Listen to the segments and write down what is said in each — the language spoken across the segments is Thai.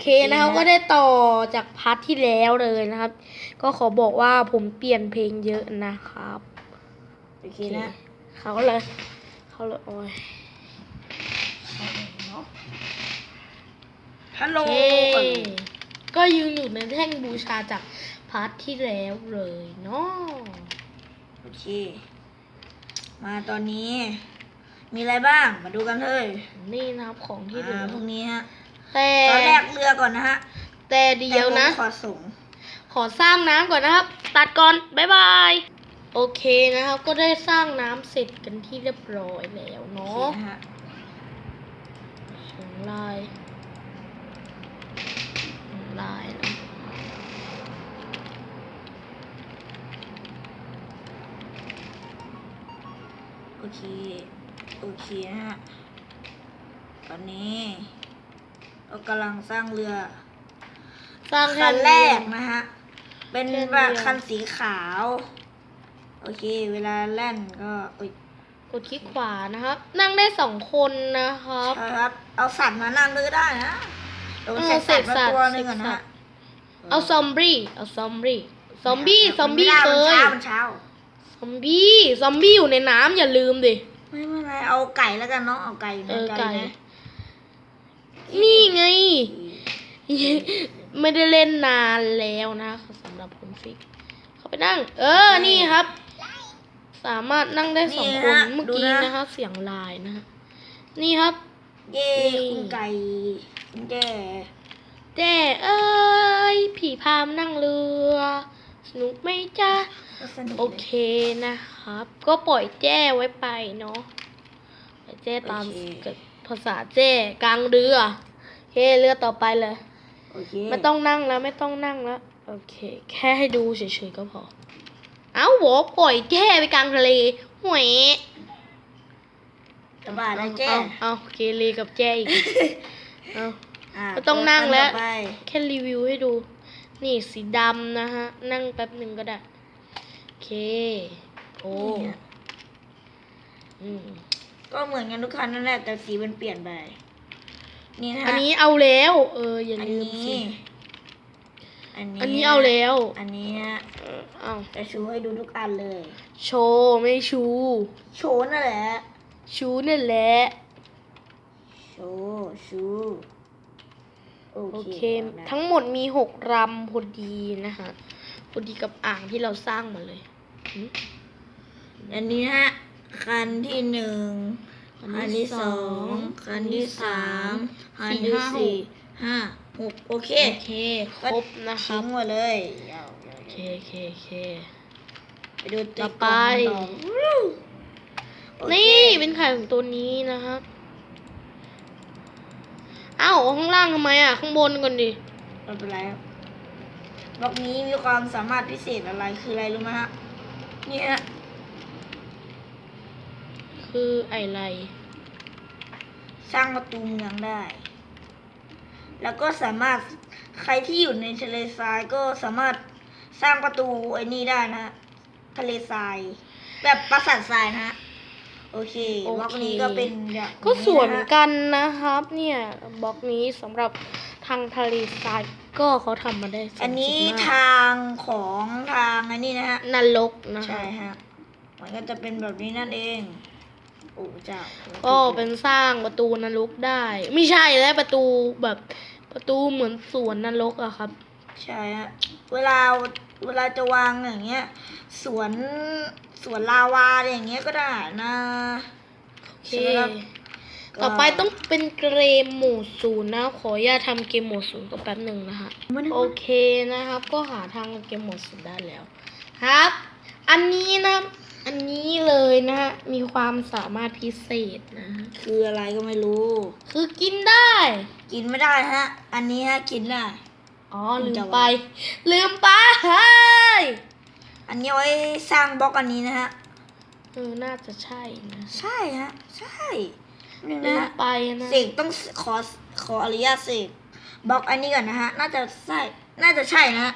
เคนะครับ ก็ได้ต่อจากพาร์ทที่แล้วเลยนะครับ ก็ขอบอกว่าผมเปลี่ยนเพลงเยอะนะครับ โอเคนะ เขาเลย เขาเลยโอ้ยฮัลโหลโอเคก็ยืนอยู่ในแท่งบูชาจากพาร์ทที่แล้วเลยเนาะโอเค มาตอนนี้ มีอะไรบ้างมาดูกันเลย นี่นะครับของที่เหลือ่าอพวกนี้ฮะ แต่ตอนแรกเรือก่อนนะฮะแต่เดียวนะแต่ผมขอส่งขอสร้างน้ำก่อนนะครับ ตัดก่อนบ๊ายบาย โอเคนะครับ ก็ได้สร้างน้ำเสร็จกันที่เรียบร้อยแล้วโอเนาะเคนะฮะสองลายสองลายนะโอเค โอเคนะฮะตอนนี้ เรากำลังสร้างเรือสร้างคันแรกเดียวนะฮะ เป็นแค่แบบเดียวคันสีขาว โอเค เวลาแล่นก็เอ้ยกดคลิกขวานะครับ นั่งได้สองคนนะครับใช่ครับ เอาสัตว์มานั่งด้วยก็ได้นะเดี๋ยวเออเสร็จสัตว์เสกสัตว์มาตัวหนึงก่อนนะเสกสัฮะตว์เอาซอมบี้เอาซอมบี้ซอมบี้ซอมบี้ไได้เคมันยเช้ามันเช้าซอมบี้ซอมบี้อยู่ในน้ำอย่าลืมดิไม่เป็นไรเอาไก่แล้วกันเนาะเอาไก่อยู่เอในอไก่ไก่นะ นี่ไง ไม่ได้เล่นนานแล้วนะสำหรับคุณฟิก เขาไปนั่ง เออ นี่ครับ สามารถนั่งได้สองคน เมื่อกี้นะครับเสียงลายนะฮะนี่ครับ เย้นี่คุณไก่คุณแย่แต่เอ้ย ผีพามนั่งเรือ สนุกไหมจ๊ะก็สนุกโอเคนะครับ ก็ปล่อยแจ้ไว้ไปเนาะปล่อยแจ้ตามกับภาษาแจ้กลางเรือโอ เคเรือต่อไปเลย โอเคไม่ต้องนั่งแล้วไม่ต้องนั่งแล้วโอเค แค่ให้ดูเฉยๆก็พอ เอ้าโหปล่อยแจ้ไปกลางทะเลหวยสบายนะแจ้เอาเอาเกเรกับแจ้อีกเอาอะไม่ต้องนั่งแล้ว ต่อไปแค่รีวิวให้ดู นี่สีดำนะฮะ นั่งแป๊บหนึ่งก็ได้ โอเค โอ้เนี่ยอืมก็เหมือนกันทุกคันนั่นแหละแต่สีมันเปลี่ยนไป นี่นะฮะอันนี้เอาแล้ว เอออย่าอันลืมนี้สิอันนี้ อันนี้เอาแล้ว อันนี้นะเออเอาจะชูให้ดูทุกอันเลย โชว์ไม่ชู โชว์นั่นแหละ ชูนั่นแหละ โชว์ชูโอโอเคเคนะทั้งหมดมีหกรำพอดีนะคะพอดีกับอ่างที่เราสร้างมาเลยหึอันนี้นะฮะคันที่หนึ่ง คันคันที่ที่สองสองคันที่สามคันสี่ที่ห้าสี่ห้าหกโอเคโอเคครบนะครัทิ้บงหมดเลยยาวโอเคโอเคโอเคๆไปดูต่อไปกล่องต่อโอเคนี่เป็นไข่ของตัวนี้นะครับอ้าวเอาข้างล่างทำไมอะ ข้างบนก่อนดิไม่เป็นไรครับบล็อกนี้มีความสามารถพิเศษอะไรคืออะไรรู้ไหมฮะนี่ฮะ คือไอไร สร้างประตูเมืองได้ แล้วก็สามารถใครที่อยู่ในทะเลทรายก็สามารถสร้างประตูไอ้นี่ได้นะฮะทะเลทราย แบบปราสาททรายนะฮะโอเคโอเคบล็อกนี้ก็เป็นอย่างก็สวยเหมืนะอนฮะกันนะครับ เนี่ยบล็อกนี้สำหรับทางทะเลทรายก็เขาทำมาได้สวยอันนี้มากทางของทางอันนี้นะฮะนรกนะใช่คะฮะมันก็จะเป็นแบบนี้นั่นเอง โอ้เจ้าก็เป็นสร้างประตูนรกได้ ไม่ใช่แล้วประตูแบบประตูเหมือนสวนนรกอะครับ ใช่ฮะเวลาเวลาจะวางอย่างเงี้ยสวนสวนลาวาอะไรอย่างเงี้ยก็ได้นะโอเคใช่ไหมครับต่อไปต้องเป็นเกมโหมดศูนย์นะขออย่าตทำเกมโหมดศูนย์ก็แป๊บหนึ่งนะคะโอเคนะครับ ก็หาทางเกมโหมดศูนย์ได้แล้วครับ อันนี้นะ อันนี้เลยนะฮะ มีความสามารถพิเศษนะฮะคืออะไรก็ไม่รู้ คือกินได้ กินไม่ได้ฮะ อันนี้ฮะกินได้อ๋อมันลืจะมวางไป ลืมไปเฮ้ยอันนี้เอาไว้สร้างบล็อกอันนี้นะฮะเออน่าจะใช่นะ ใช่ฮะใช่นี่ลืนะมฮะไปนะเสกต้องขอขออนุญาตเสกบล็อกอันนี้ก่อนนะฮะน่าจะใช่น่าจะใช่นะฮะ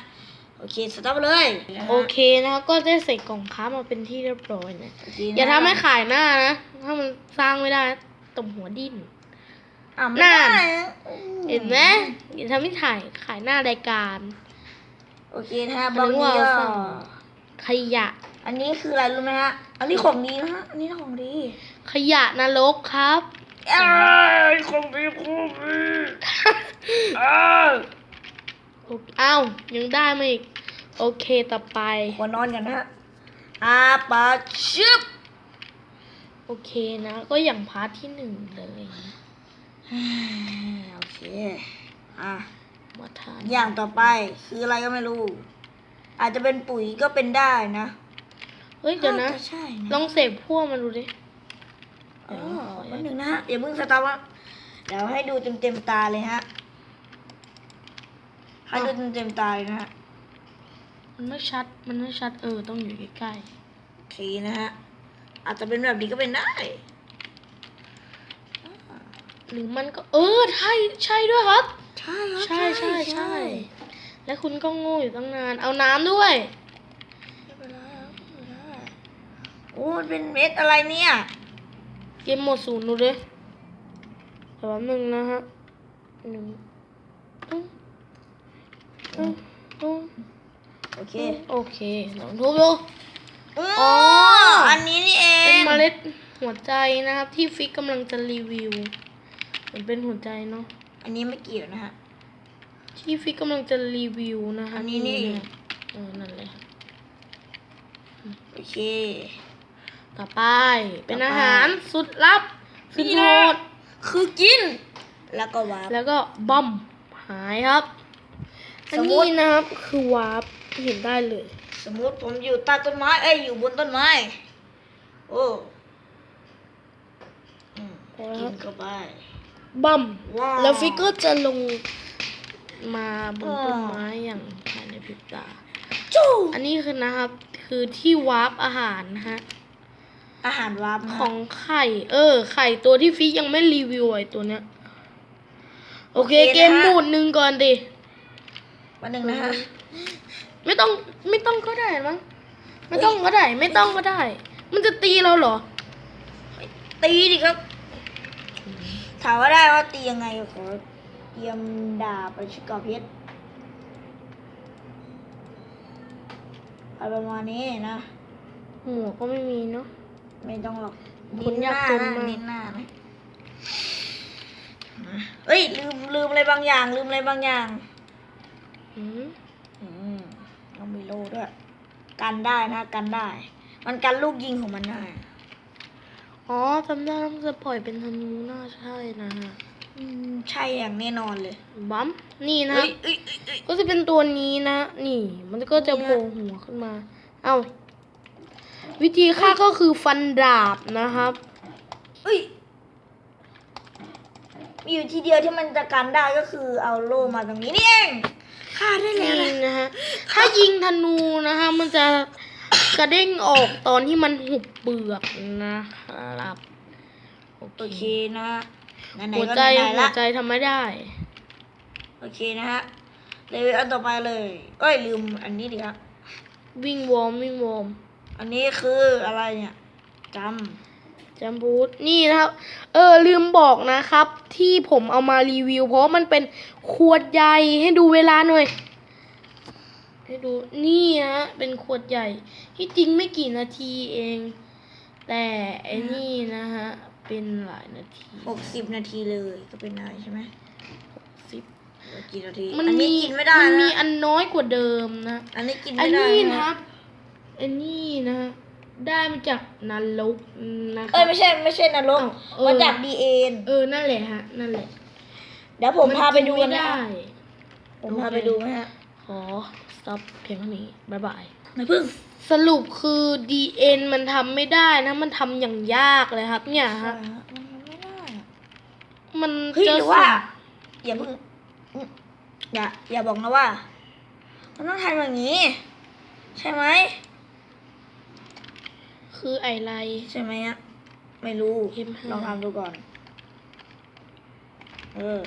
โอเคสตาร์ทเลยโอเคนะครับก็ได้ใส่กล่องค้ามาเป็นที่เรียบร้อยนะโเคนะอย่าทำให้ขายหน้านะ ถ้ามันสร้างไม่ได้ตบหัวดิ้นอ่าไม่นั่ได้นนะเห็นไหมอย่าทำให้ถ่ายขายหน้ารายการ โอเคนะฮะอันบางนี้ทีว่าก็สั่งขยะ อันนี้คืออะไรรู้ไหมฮะ อันนี้ของดีนะฮะ อันนี้ของดี ขยะนรกครับเอ้ยของดีของดีเอ้ยโอเคอ้าวยังได้มาอีก โอเคต่อไปขอนอนกันนะฮะอาปาชึบโอเคนะ ก็อย่างพาร์ทที่หนึ่งเลยนะโอเค อะมาทานอย่างต่อไปคืออะไรก็ไม่รู้ อาจจะเป็นปุ๋ยก็เป็นได้นะ เฮ้ยเดี๋ยวนะาจใช่นะลองเสพพวกมันดูดิอ๋อแป๊บนึงนะฮะอย่าเพิ่งสตาร์ทว่าเดี๋ยวให้ดูเต็มเต็มๆตาเลยฮะ ให้ดูเต็มเต็มๆตาเลยนะฮะ มันไม่ชัด มันไม่ชัด เออ ต้องอยู่ใกล้โอเคนะฮะ อาจจะเป็นแบบนี้ก็เป็นได้ๆหรือมันก็ เออ ใช่ ใช่ด้วยครับ ใช่ครับใช่ใช่ใช่ และคุณก็โง่อยู่ตั้งนาน เอาน้ำด้วยไม่เป็นไรครับไม่เป็นไรโอ้มันเป็นเม็ดอะไรเนี่ย เกมหมดศูนย์ดูดิแป๊บนึงนะฮะหนึ่งตึ้งตึ้งตึ้ง โอเค โอเคลองทุบดูอ๋อ๋อออันนี้นี่เอเป็นงเมล็ดหัวใจนะครับ ที่ฟิกกำลังจะรีวิวเหมือนเป็นหัวใจเนาะ อันนี้ไม่เกี่ยวนะฮะ ที่ฟิกกำลังจะรีวิวนะคะอันนี้นี่ะเออ นั่นเลยครับโอเค ต่อไป เป็นต่อไปอาหารสุดลับสุดนี่โหนะดคือกิน แล้วก็วาร์ปแล้วก็บอมหายครับ อันสมมุนี้ตินะครับคือวาร์ปเห็นได้เลย สมมุติผมอยู่ใต้ต้นไม้เอ้ยอยู่บนต้นไม้ โอ้อืมพอแล้วกินเข้าไปบอมว้าวแล้วฟิกก็จะลงมาบนว้าวต้นไม้อย่างภายในพริบตาจู้อันนี้คือนะครับ คือที่วาร์ปอาหารนะฮะอาหารวาร์ปนะของไข่ เออ ไข่ตัวที่ฟิกยังไม่รีวิวไอ้ตัวเนี้ย โอเค เกมหมูดหนึ่งก่อนดิ วันหนึ่งนะฮะไม่ต้องไม่ต้องก็ได้มั้งไม่ต้องก็ได้ ไม่ต้องก็ได้ มันจะตีเราเหรอ ตีดิครับ ถามว่าได้ว่าตียังไงขอเตรียมดาบไปชิกอเพชรอะไรประมาณนี้นะหัวก็ไม่มีเนาะไม่ต้องหรอกคนยากจนมากนิดหน้านะเอ้ยลืมลืมอะไรบางอย่าง ลืมอะไรบางอย่าง อืม อืม ต้องมีโล่ด้วย กันได้นะกันได้ มันกันลูกยิงของมันได้ อ๋อจำได้แล้วมันจะปล่อยเป็นธนูน่าใช่นะฮะอืมใช่อย่างแน่นอนเลย บัมนี่นะ เอ้ยเอ้ยเอ้ยเอ้ยก็จะเป็นตัวนี้นะ นี่ มันก็จะเนี่ยโผล่หัวขึ้นมา เอ้า วิธีฆ่าก็คือฟันดาบนะครับ เอ้ยมีอยู่ทีเดียวที่มันจะกันได้ก็คือเอาโล่มาตรงนี้นี่เอง ฆ่าได้แล้วนี่นะนะฮะ ถ้ายิงธนูนะคะ มันจะกระเด้งออกตอนที่มันหุบเปลือกนะครับ โอโอเคเคนะไหนหัวๆก็ใจไหนๆหัวละ ใจทำไม่ได้ โอเคนะฮะ เลเวลอันต่อไปเลย เอ้ยลืมอันนี้ดิครับ วิ่งวอร์มวิ่งวอร์มอันนี้คืออะไรเนี่ยจ จัมบูทนี่นะครับ เออลืมบอกนะครับ ที่ผมเอามารีวิว เพราะมันเป็นขวดใหญ่ให้ดูเวลาหน่อย ให้ดูนี่ฮะเป็นขวดใหญ่ ที่จริงไม่กี่นาทีเอง แต่ไอ้นี่นะฮะเป็นหลายนาทีำหกสิบนาทีเลยก็เป็นได้ใช่ไหมสิบเหลือกี่นาทีมันอันนี้มีกินไม่ได้มันมีนะอันน้อยกว่าเดิมนะ อันนี้กินอัไม่นได้นี้นะนะครับอันนี้นะฮะ ได้มาจากนรกนะคเอ้รัยบไม่ใช่ไม่ใช่นรกอ้าวเออมาจากดีเอ็นเออนั่นแหละฮะ นั่นแหละ เดี๋ยวผมพาไปดูมักันไม่นะได้ผมพาไปดูนะฮะขอ stop เพียงเท่านี้บ๊ายบายไม่พึ่งสรุปคือ DN มันทำไม่ได้นะ มันทำอย่างยากเลยครับ เนี่ยฮะมันไม่ได้อะมันเฮ้ยจะหรือว่าสุ่มอย่าเพิ่งอืมอย่าอย่าบอกนะว่า มันต้องทำอย่างนี้ ใช่ไหม คือไอไรใช่ไหมอะไม่รู้ M5 ลองทำดูก่อน เออ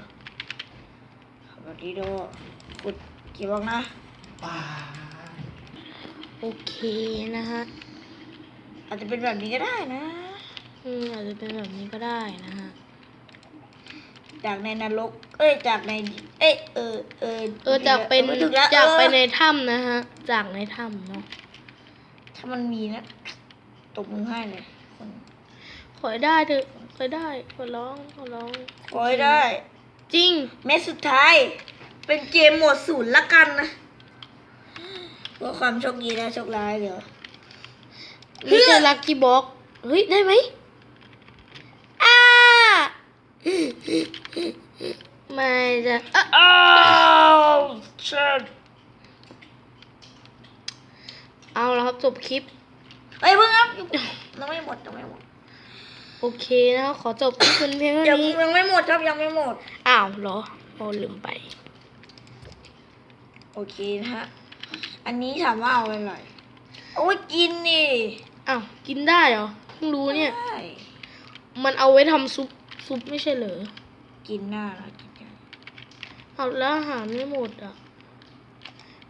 แบบนี้ดูกดกี่บล็อกนะโอเคนะฮะ อาจจะเป็นแบบนี้ก็ได้นะอืมอาจจะเป็นแบบนี้ก็ได้นะฮะแต่จากในนรก เอ้ย จากใน เอ้ย เออ เออ เออ จากเป็นออถึงแล้วจากไปเออในถ้ำนะฮะ จากในถ้ำเนาะ ถ้ามันมีนะ ตบมือให้เลยคนขอให้ได้เถอะขอให้ได้ขอร้องขอร้องขอให้ได้ จริงแม้สุดท้าย เป็นเกมโหมดศูนย์ละกันนะเพื่อความโชคดีและโชคร้ายเดี๋ยวไม่ใช่ลักกี้บ็อกเฮ้ย ได้ไหมอ้าไม่จะอะอ้าวเชิญเอาแล้วครับจบคลิป เฮ้ยเพิ่งครับยังไม่หมดยังไม่หมดโอเคนะครับขอจบคลิปเป็นเพียงเท่ายังนี้ยังไม่หมดครับยังไม่หมด อ้าวเหรอโอ้ลืมไป โอเคนะฮะ อันนี้ถามว่าเอาอะไรเอาไว้กินนี่อ้าวกินได้เหรอเพิ่งรู้เนี่ย ได้มันเอาไว้ทำซุปซุปไม่ใช่เหรอกินหน้าแล้วกินได้ เอาแล้วอาหารไม่หมดอะ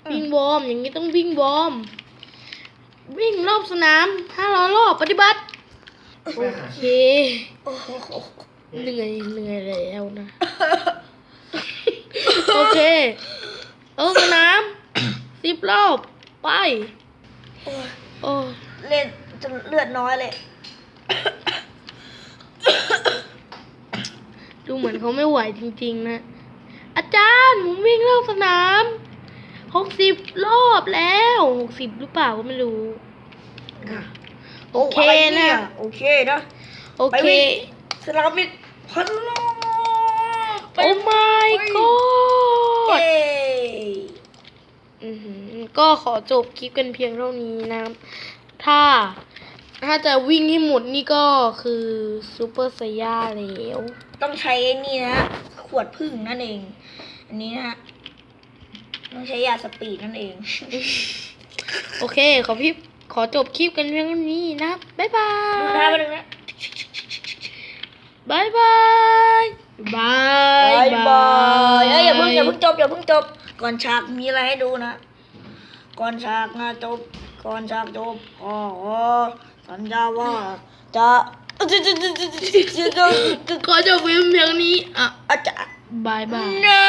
อืม วิ่งวอร์มอย่างนี้ต้องวิ่งวอร์ม วิ่งรอบสนามห้าร้อยรอบปฏิบัติ โอเคโอ้โหเหนื่อยเหนื่อยแล้วนะ โอเคเออสนามสิบรอบ ไป โอ้ยโอ้ยเล่นจนเลือดน้อยเลย ดูเหมือนเขาไม่ไหวจริง ๆ นะ อาจารย์ผมวิ่งรอบสนาม หกสิบรอบแล้วหกสิบหรือเปล่าก็ไม่รู้ โอเคอะไรนะยโอเคนะ โอไปเควิ่งสนามบินพันโลไปโอ้ my ไป god เย้อือหือก็ขอจบคลิปกันเพียงเท่านี้นะครับถ้า ถ้าจะวิ่งให้หมดนี่ก็คือซูเปอร์ไซย่าแล้ว ต้องใช้ไอ้นี่นะฮะขวดพึ่งนั่นเอง อันนี้นะฮะ ต้องใช้ยาสปีดนั่นเอง โอเค ขอพี่ขอจบคลิปกันเพียงเท่านี้นะครับบ๊ายบาดูท่ายไปหนึ่งนะ บายบายบายบายบายเอ้ยอย่าเพิ่งอย่าเพิ่งจบอย่าเพิ่งจบ ก่อนฉากมีอะไรให้ดูนะ ก่อนฉากนะจบ ก่อนฉากจบอ๋อสัญญาว่าจะจะจะจะจะจะจะจะขอจบเพียงเพียงนี้อะอาจจะบายบาย No